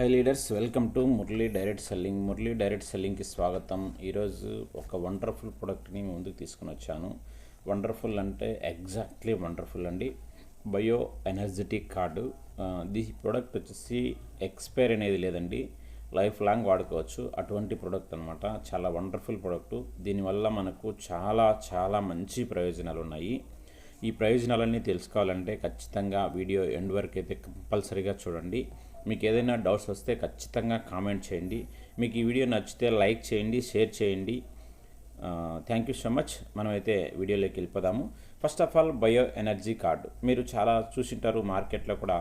Hi leaders welcome to Murali direct selling Murali direct సెల్లింగ్కి స్వాగతం. ఈరోజు ఒక వండర్ఫుల్ ప్రోడక్ట్ని ముందుకు తీసుకుని వచ్చాను. వండర్ఫుల్ అంటే ఎగ్జాక్ట్లీ వండర్ఫుల్ అండి. Bio energetic card the product వచ్చేసి ఎక్స్పైర్ అనేది లేదండి. లైఫ్ లాంగ్ వాడుకోవచ్చు. అటువంటి ప్రోడక్ట్ అనమాట చాలా వండర్ఫుల్ ప్రోడక్ట్ దీనివల్ల మనకు చాలా చాలా మంచి ప్రయోజనాలు ఉన్నాయి. ఈ ప్రయోజనాలన్నీ తెలుసుకోవాలంటే ఖచ్చితంగా వీడియో ఎండ్ వరకు అయితే కంపల్సరీగా చూడండి. మీకు ఏదైనా డౌట్స్ వస్తే ఖచ్చితంగా కామెంట్ చేయండి. మీకు ఈ వీడియో నచ్చితే లైక్ చేయండి షేర్ చేయండి. థ్యాంక్ యూ సో మచ్ మనమైతే వీడియోలోకి వెళ్ళిపోదాము. First of all bio energy card మీరు చాలా చూసింటారు మార్కెట్లో కూడా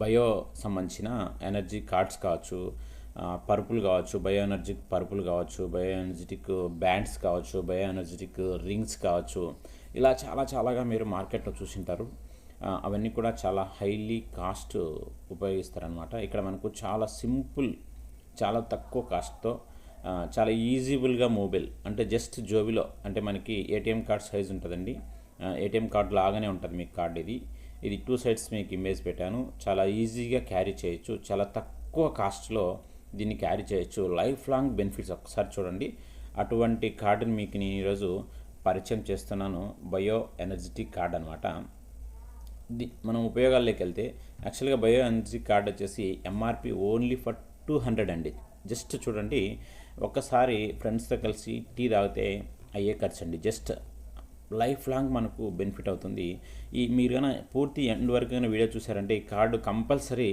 బయో సంబంధించిన ఎనర్జీ కార్డ్స్ కావచ్చు పర్పుల్ కావచ్చు బయో ఎనర్జిక్ పరుపులు కావచ్చు బయో ఎనర్జెటిక్ బ్యాండ్స్ కావచ్చు బయో ఎనర్జెటిక్ రింగ్స్ కావచ్చు. ఇలా చాలా చాలాగా మీరు మార్కెట్లో చూసింటారు. అవన్నీ కూడా చాలా హైలీ కాస్ట్ ఉపయోగిస్తారనమాట ఇక్కడ మనకు చాలా సింపుల్ చాలా తక్కువ కాస్ట్తో చాలా ఈజీబుల్గా మొబైల్ అంటే జస్ట్ జోబిలో అంటే మనకి ఏటీఎం కార్డ్ సైజ్ ఉంటుందండి. ఏటీఎం కార్డ్ లాగానే ఉంటుంది మీకు కార్డ్ ఇది. ఇది టూ సైడ్స్ మీకు ఇమేజ్ పెట్టాను. చాలా ఈజీగా క్యారీ చేయొచ్చు చాలా తక్కువ కాస్ట్లో దీన్ని క్యారీ చేయొచ్చు. లైఫ్ లాంగ్ బెనిఫిట్స్ ఒకసారి చూడండి. అటువంటి కార్డుని మీకు నేను ఈరోజు పరిచయం చేస్తున్నాను. బయో ఎనర్జెటిక్ కార్డ్ అనమాట మనం ఉపయోగాల్లోకి వెళ్తే యాక్చువల్గా బయో ఎనర్జీ కార్డ్ వచ్చేసి MRP only for two hundred అండి. జస్ట్ చూడండి ఒక్కసారి ఫ్రెండ్స్తో కలిసి టీ తాగితే అయ్యే ఖర్చు అండి. జస్ట్ లైఫ్ లాంగ్ మనకు బెనిఫిట్ అవుతుంది. ఈ మీరు కనుక పూర్తి ఎండ్ వరకు కనుక వీడియో చూసారంటే ఈ కార్డు కంపల్సరీ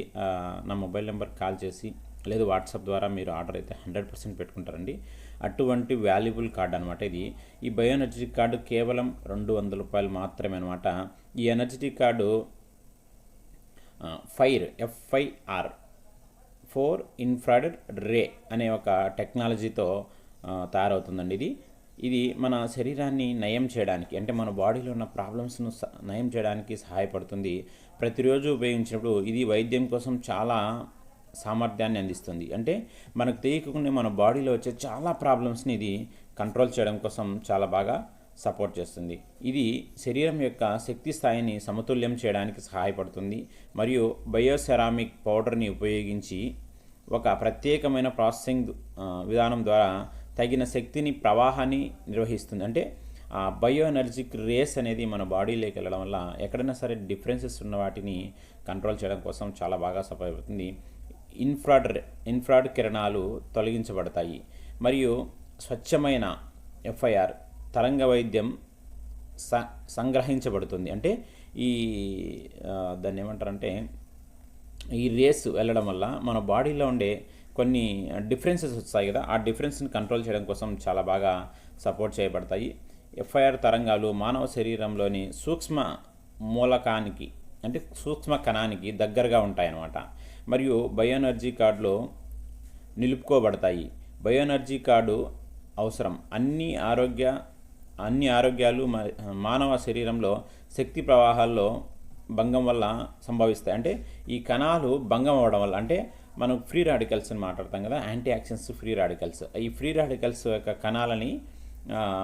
నా మొబైల్ నెంబర్ కాల్ చేసి లేదు వాట్సాప్ ద్వారా మీరు ఆర్డర్ అయితే హండ్రెడ్ పర్సెంట్ పెట్టుకుంటారండి. అటువంటి వాల్యుబుల్ కార్డ్ అనమాట ఇది. ఈ బయో ఎనర్జెటిక్ కార్డు కేవలం రెండు వందల రూపాయలు మాత్రమే అనమాట ఈ energetic card fire FIR four infrared ray అనే ఒక టెక్నాలజీతో తయారవుతుందండి ఇది. ఇది మన శరీరాన్ని నయం చేయడానికి అంటే మన బాడీలో ఉన్న ప్రాబ్లమ్స్ను స- నయం చేయడానికి సహాయపడుతుంది. ప్రతిరోజు ఉపయోగించినప్పుడు ఇది వైద్యం కోసం చాలా సామర్థ్యాన్ని అందిస్తుంది. అంటే మనకు తెలియకుండా మన బాడీలో వచ్చే చాలా ప్రాబ్లమ్స్ని ఇది కంట్రోల్ చేయడం కోసం చాలా బాగా సపోర్ట్ చేస్తుంది. ఇది శరీరం యొక్క శక్తి స్థాయిని సమతుల్యం చేయడానికి సహాయపడుతుంది. మరియు బయోసెరామిక్ పౌడర్ని ఉపయోగించి ఒక ప్రత్యేకమైన ప్రాసెసింగ్ విధానం ద్వారా తగిన శక్తిని ప్రవాహాన్ని నిర్వహిస్తుంది. అంటే ఆ బయో ఎనర్జిక్ రేస్ అనేది మన బాడీలోకి వెళ్ళడం వల్ల ఎక్కడైనా సరే డిఫరెన్సెస్ ఉన్న వాటిని కంట్రోల్ చేయడం కోసం చాలా బాగా సహాయపడుతుంది. ఇన్ఫ్రాడ్ ఇన్ఫ్రాడ్ కిరణాలు తొలగించబడతాయి. మరియు స్వచ్ఛమైన ఎఫ్ఐఆర్ తరంగ వైద్యం స సంగ్రహించబడుతుంది. అంటే ఈ దాన్ని ఏమంటారంటే ఈ రేస్ వెళ్ళడం వల్ల మన బాడీలో ఉండే కొన్ని డిఫరెన్సెస్ వస్తాయి కదా. ఆ డిఫరెన్స్ని కంట్రోల్ చేయడం కోసం చాలా బాగా సపోర్ట్ చేయబడతాయి. ఎఫ్ఐఆర్ తరంగాలు మానవ శరీరంలోని సూక్ష్మ మూలకానికి అంటే సూక్ష్మ కణానికి దగ్గరగా ఉంటాయన్నమాట. మరియు బయోఎనర్జీ కార్డులో నిలుపుకోబడతాయి. బయోఎనర్జీ కార్డు అవసరం. అన్ని ఆరోగ్య అన్ని ఆరోగ్యాలు మ- మానవ శరీరంలో శక్తి ప్రవాహాల్లో భంగం వల్ల సంభవిస్తాయి. అంటే ఈ కణాలు భంగం అవ్వడం వల్ల అంటే మనం ఫ్రీ రాడికల్స్ అని మాట్లాడతాం కదా యాంటీ యాక్షన్స్ ఫ్రీ రాడికల్స్. ఈ ఫ్రీ రాడికల్స్ యొక్క కణాలని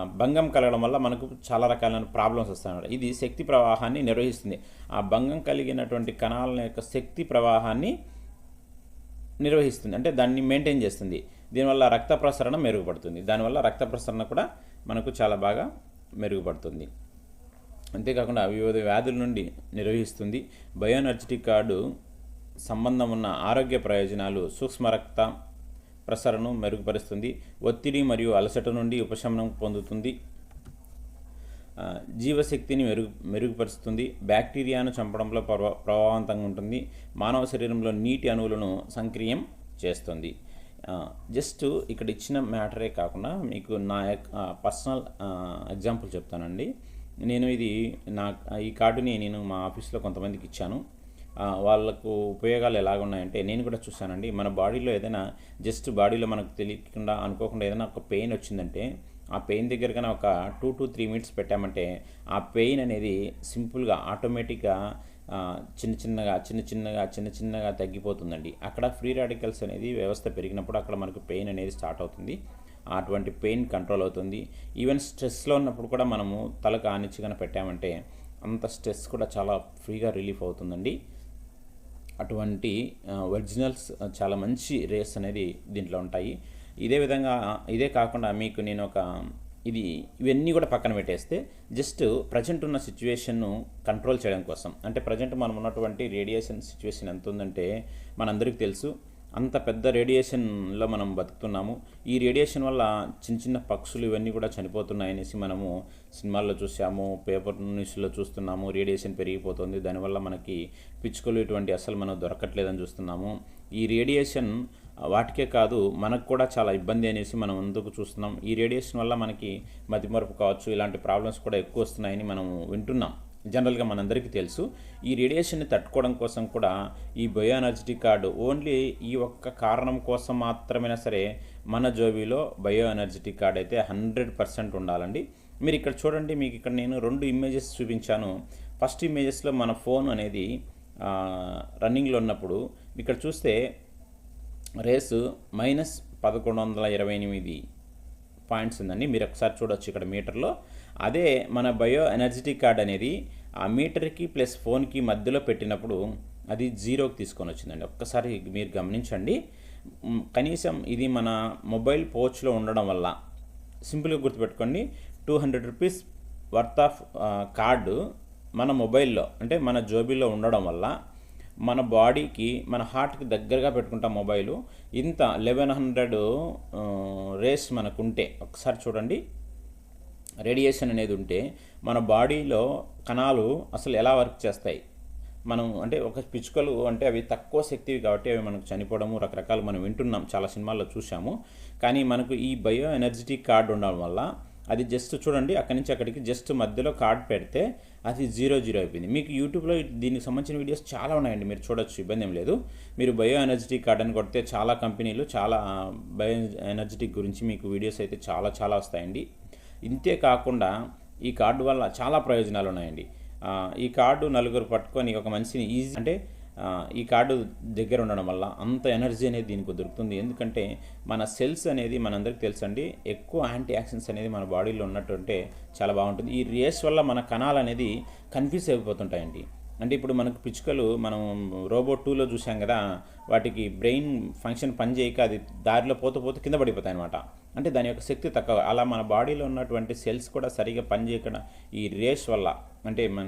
భంగం కలగడం వల్ల మనకు చాలా రకాలైన ప్రాబ్లమ్స్ వస్తాయన్నమాట ఇది శక్తి ప్రవాహాన్ని నిర్వహిస్తుంది. ఆ భంగం కలిగినటువంటి కణాల యొక్క శక్తి ప్రవాహాన్ని నిర్వహిస్తుంది. అంటే దాన్ని మెయింటైన్ చేస్తుంది. దీనివల్ల రక్త ప్రసరణ మెరుగుపడుతుంది. దానివల్ల రక్త ప్రసరణ కూడా మనకు చాలా బాగా మెరుగుపడుతుంది. అంతేకాకుండా వివిధ వ్యాధుల నుండి నిర్వహిస్తుంది. బయోనర్జిటిక్ కార్డు సంబంధం ఉన్న ఆరోగ్య ప్రయోజనాలు సూక్ష్మ రక్త ప్రసరణను మెరుగుపరుస్తుంది. ఒత్తిడి మరియు అలసట నుండి ఉపశమనం పొందుతుంది. జీవశక్తిని మెరుగు మెరుగుపరుస్తుంది. బ్యాక్టీరియాను చంపడంలో ప్రభా ప్రభావవంతంగా ఉంటుంది. మానవ శరీరంలో నీటి అణువులను సంక్రియం చేస్తుంది. జస్ట్ ఇక్కడ ఇచ్చిన మ్యాటరే కాకుండా మీకు నా పర్సనల్ ఎగ్జాంపుల్ చెప్తానండి. నేను ఇది నా ఈ కార్డుని నేను మా ఆఫీస్లో కొంతమందికి ఇచ్చాను. వాళ్ళకు ఉపయోగాలు ఎలాగ ఉన్నాయంటే నేను కూడా చూశానండి మన బాడీలో ఏదైనా జస్ట్ బాడీలో మనకు తెలియకుండా అనుకోకుండా ఏదైనా ఒక పెయిన్ వచ్చిందంటే ఆ పెయిన్ దగ్గర కన్నా ఒక టూ టు త్రీ మినిట్స్ పెట్టామంటే ఆ పెయిన్ అనేది సింపుల్గా ఆటోమేటిక్గా చిన్న చిన్నగా చిన్న చిన్నగా చిన్న చిన్నగా తగ్గిపోతుందండి. అక్కడ ఫ్రీ రాడికల్స్ అనేది వ్యవస్థ పెరిగినప్పుడు అక్కడ మనకు పెయిన్ అనేది స్టార్ట్ అవుతుంది. అటువంటి పెయిన్ కంట్రోల్ అవుతుంది. ఈవెన్ స్ట్రెస్లో ఉన్నప్పుడు కూడా మనము తలకు ఆనిచ్చిగా పెట్టామంటే అంత స్ట్రెస్ కూడా చాలా ఫ్రీగా రిలీఫ్ అవుతుందండి. అటువంటి ఒరిజినల్స్ చాలా మంచి రేస్ అనేది దీంట్లో ఉంటాయి. ఇదే విధంగా ఇదే కాకుండా మీకు నేను ఒక ఇది ఇవన్నీ కూడా పక్కన పెట్టేస్తే జస్ట్ ప్రజెంట్ ఉన్న సిచ్యువేషన్ను కంట్రోల్ చేయడం కోసం. అంటే ప్రజెంట్ మనం ఉన్నటువంటి రేడియేషన్ సిచ్యువేషన్ ఎంత ఉందంటే మనందరికీ తెలుసు అంత పెద్ద రేడియేషన్లో మనం బతుకుతున్నాము. ఈ రేడియేషన్ వల్ల చిన్న చిన్న పక్షులు ఇవన్నీ కూడా చనిపోతున్నాయనేసి మనము సినిమాల్లో చూసాము పేపర్ న్యూస్లో చూస్తున్నాము రేడియేషన్ పెరిగిపోతుంది. దానివల్ల మనకి పిచ్చుకలు ఇటువంటి అసలు మనం దొరకట్లేదని చూస్తున్నాము. ఈ రేడియేషన్ వాటికే కాదు మనకు కూడా చాలా ఇబ్బంది అనేసి మనం ఎందుకు చూస్తున్నాం. ఈ రేడియేషన్ వల్ల మనకి మతిమరుపు కావచ్చు ఇలాంటి ప్రాబ్లమ్స్ కూడా ఎక్కువ వస్తున్నాయని మనం వింటున్నాం. జనరల్గా మనందరికీ తెలుసు ఈ రేడియేషన్ని తట్టుకోవడం కోసం కూడా ఈ బయో కార్డు ఓన్లీ ఈ ఒక్క కారణం కోసం మాత్రమైనా సరే మన జోబీలో బయో ఎనర్జెటిక్ కార్డ్ అయితే హండ్రెడ్ పర్సెంట్ ఉండాలండి. మీరు ఇక్కడ చూడండి మీకు ఇక్కడ నేను రెండు ఇమేజెస్ చూపించాను. ఫస్ట్ ఇమేజెస్లో మన ఫోన్ అనేది రన్నింగ్లో ఉన్నప్పుడు ఇక్కడ చూస్తే రేసు మైనస్ పదకొండు వందల ఇరవై ఎనిమిది. పాయింట్స్ ఉందండి. మీరు ఒకసారి చూడొచ్చు ఇక్కడ మీటర్లో. అదే మన బయో ఎనర్జెటిక్ కార్డ్ అనేది ఆ మీటర్కి ప్లస్ ఫోన్కి మధ్యలో పెట్టినప్పుడు అది జీరోకి తీసుకొని వచ్చిందండి. ఒక్కసారి మీరు గమనించండి. కనీసం ఇది మన మొబైల్ పోచ్లో ఉండడం వల్ల సింపుల్గా గుర్తుపెట్టుకోండి. Two hundred rupees worth of card మన మొబైల్లో అంటే మన జోబీలో ఉండడం వల్ల మన బాడీకి మన హార్ట్కి దగ్గరగా పెట్టుకుంటాం మొబైలు. ఇంత లెవెన్ హండ్రెడ్ రేస్ మనకుంటే ఒకసారి చూడండి. రేడియేషన్ అనేది ఉంటే మన బాడీలో కణాలు అసలు ఎలా వర్క్ చేస్తాయి? మనం అంటే ఒక పిచ్చుకలు అంటే అవి తక్కువ శక్తివి కాబట్టి అవి మనకు చనిపోవడము రకరకాలు మనం వింటున్నాం. చాలా సినిమాల్లో చూసాము కానీ మనకు ఈ బయో ఎనర్జెటిక్ కార్డు ఉండడం వల్ల అది జస్ట్ చూడండి అక్కడి నుంచి అక్కడికి జస్ట్ మధ్యలో కార్డ్ పెడితే అది జీరో జీరో అయిపోయింది. మీకు యూట్యూబ్లో దీనికి సంబంధించిన వీడియోస్ చాలా ఉన్నాయండి మీరు చూడొచ్చు ఇబ్బంది ఏం లేదు. మీరు బయో ఎనర్జెటిక్ కార్డ్ అని కొడితే చాలా కంపెనీలు చాలా బయో ఎనర్జెటిక్ గురించి మీకు వీడియోస్ అయితే చాలా చాలా వస్తాయండి. ఇంతే కాకుండా ఈ కార్డు వల్ల చాలా ప్రయోజనాలు ఉన్నాయండి. ఈ కార్డు నలుగురు పట్టుకొని ఒక మనిషిని ఈజీ అంటే ఈ కార్డు దగ్గర ఉండడం వల్ల అంత ఎనర్జీ అనేది దీనికి దొరుకుతుంది. ఎందుకంటే మన సెల్స్ అనేది మనందరికీ తెలుసండి ఎక్కువ యాంటీ యాక్సిడెంట్స్ అనేది మన బాడీలో ఉన్నట్టుంటే చాలా బాగుంటుంది. ఈ రేస్ వల్ల మన కణాలు అనేది కన్ఫ్యూజ్ అయిపోతుంటాయండి. అంటే ఇప్పుడు మనకు పిచ్చుకలు మనం రోబోట్ టూలో చూసాం కదా వాటికి బ్రెయిన్ ఫంక్షన్ పని చేయక అది దారిలో పోతూ పోతూ కింద పడిపోతాయి అనమాట అంటే దాని యొక్క శక్తి తక్కువ. అలా మన బాడీలో ఉన్నటువంటి సెల్స్ కూడా సరిగా పనిచేయకుండా ఈ రేస్ వల్ల అంటే మన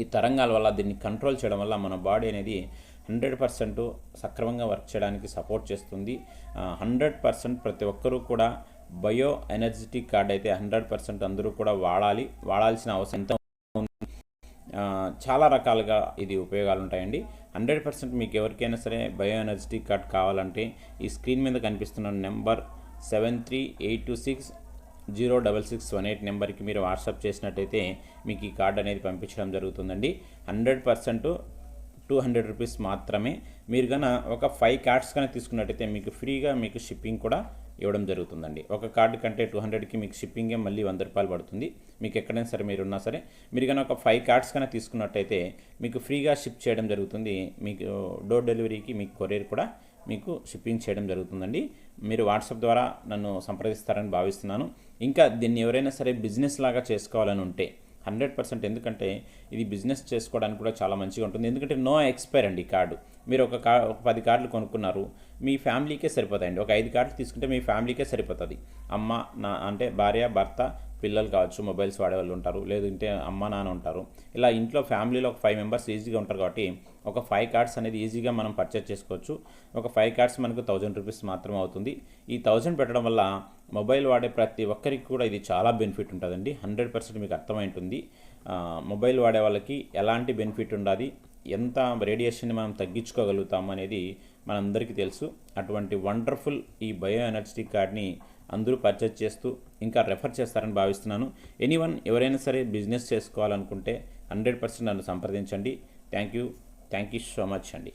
ఈ తరంగాల వల్ల దీన్ని కంట్రోల్ చేయడం వల్ల మన బాడీ అనేది హండ్రెడ్ పర్సెంట్ సక్రమంగా వర్క్ చేయడానికి సపోర్ట్ చేస్తుంది. హండ్రెడ్ పర్సెంట్ ప్రతి ఒక్కరూ కూడా బయో ఎనర్జెటిక్ కార్డ్ అయితే హండ్రెడ్ పర్సెంట్ అందరూ కూడా వాడాలి. వాడాల్సిన అవసరం ఎంత చాలా రకాలుగా ఇది ఉపయోగాలు ఉంటాయండి. హండ్రెడ్ పర్సెంట్ మీకు ఎవరికైనా సరే బయో ఎనర్జెటిక్ కార్డ్ కావాలంటే ఈ స్క్రీన్ మీద కనిపిస్తున్న number seven three eight two six zero double six one eight నెంబర్కి మీరు వాట్సాప్ చేసినట్టయితే మీకు ఈ కార్డ్ అనేది పంపించడం జరుగుతుందండి. Hundred percent two hundred rupees మాత్రమే మీరు కన్నా ఒక ఫైవ్ కార్డ్స్ కనుక తీసుకున్నట్టయితే మీకు ఫ్రీగా మీకు షిప్పింగ్ కూడా ఇవ్వడం జరుగుతుందండి. ఒక కార్డు కంటే టూ హండ్రెడ్కి మీకు షిప్పింగే మళ్ళీ వంద రూపాయలు పడుతుంది. మీకు ఎక్కడైనా సరే మీరు ఉన్నా సరే మీరు కనుక ఒక ఫైవ్ కార్డ్స్ కనుక తీసుకున్నట్టయితే మీకు ఫ్రీగా షిప్ చేయడం జరుగుతుంది. మీకు డోర్ డెలివరీకి మీకు కొరియర్ కూడా మీకు షిప్పింగ్ చేయడం జరుగుతుందండి. మీరు వాట్సాప్ ద్వారా నన్ను సంప్రదిస్తారని భావిస్తున్నాను. ఇంకా దీన్ని ఎవరైనా సరే బిజినెస్ లాగా చేసుకోవాలని ఉంటే హండ్రెడ్ పర్సెంట్ ఎందుకంటే ఇది బిజినెస్ చేసుకోవడానికి కూడా చాలా మంచిగా ఉంటుంది. ఎందుకంటే నో ఎక్స్పైర్ అండి కార్డు. మీరు ఒక కా ఒక పది కార్డులు కొనుక్కున్నారు మీ ఫ్యామిలీకే సరిపోతాయండి. ఒక ఐదు కార్డులు తీసుకుంటే మీ ఫ్యామిలీకే సరిపోతుంది. అమ్మ నా అంటే భార్య భర్త పిల్లలు కావచ్చు మొబైల్స్ వాడేవాళ్ళు ఉంటారు ఉంటారు లేదంటే అమ్మ నాన్న ఉంటారు. ఇలా ఇంట్లో ఫ్యామిలీలో ఒక ఫైవ్ మెంబర్స్ ఈజీగా ఉంటారు కాబట్టి ఒక ఫైవ్ కార్డ్స్ అనేది ఈజీగా మనం పర్చేస్ చేసుకోవచ్చు. ఒక ఫైవ్ కార్డ్స్ మనకు థౌజండ్ రూపీస్ మాత్రం అవుతుంది. ఈ థౌజండ్ పెట్టడం వల్ల మొబైల్ వాడే ప్రతి ఒక్కరికి కూడా ఇది చాలా బెనిఫిట్ ఉంటుందండి. హండ్రెడ్ పర్సెంట్ మీకు అర్థమై ఉంటుంది. మొబైల్ వాడే వాళ్ళకి ఎలాంటి బెనిఫిట్ ఉండాలి? ఎంత రేడియేషన్ని మనం తగ్గించుకోగలుగుతాం అనేది మనందరికీ తెలుసు. అటువంటి వండర్ఫుల్ ఈ బయో ఎనర్జెటిక్ కార్డ్ని అందరూ పర్చేజ్ చేస్తూ ఇంకా రెఫర్ చేస్తారని భావిస్తున్నాను. ఎనీవన్ ఎవరైనా సరే బిజినెస్ చేసుకోవాలనుకుంటే హండ్రెడ్ పర్సెంట్ నన్ను సంప్రదించండి. Thank you. Thank you so much అండి.